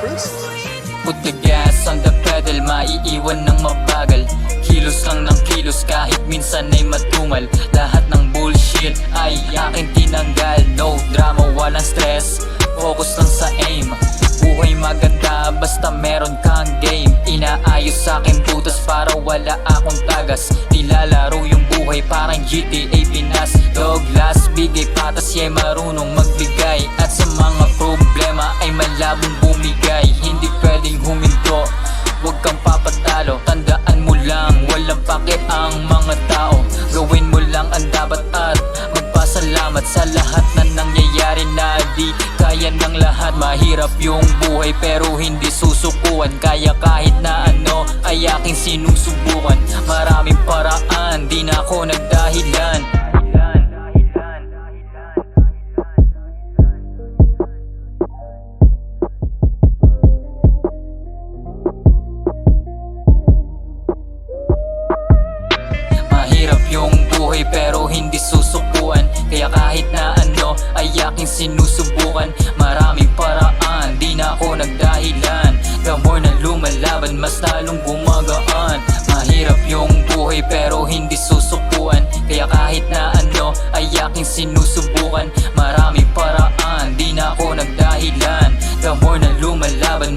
Prince? Put the gas on the pedal, maiiwan ng mabagal. Kilos lang ng kilos kahit minsan ay matumal Lahat ng bullshit ay aking tinanggal. No drama, walang stress. Focus lang sa aim. Buhay maganda basta meron kang game. Inaayos sa akin butas para wala akong tagas. Nilalaro yung buhay parang GTA Pinas. Douglas, bigay patas yay marunong magbigay malabong bumigay Hindi pwedeng huminto. Huwag kang papatalo Tandaan mo lang Walang pake ang mga tao. Gawin mo lang ang dapat at Magpasalamat sa lahat na nangyayari na di Kaya ng lahat. Mahirap yung buhay pero hindi susukuan. Kaya kahit na ano ay aking sinusubukan buhay pero hindi susukuan Kaya kahit na ano ay aking sinusubukan. Maraming paraan, di na ako nagdahilan. The more na lumalaban, mas lalong gumagaan. Mahirap yung buhay pero hindi susukuan Kaya kahit na ano ay aking sinusubukan. Maraming paraan, di na ako nagdahilan. The more na lumalaban,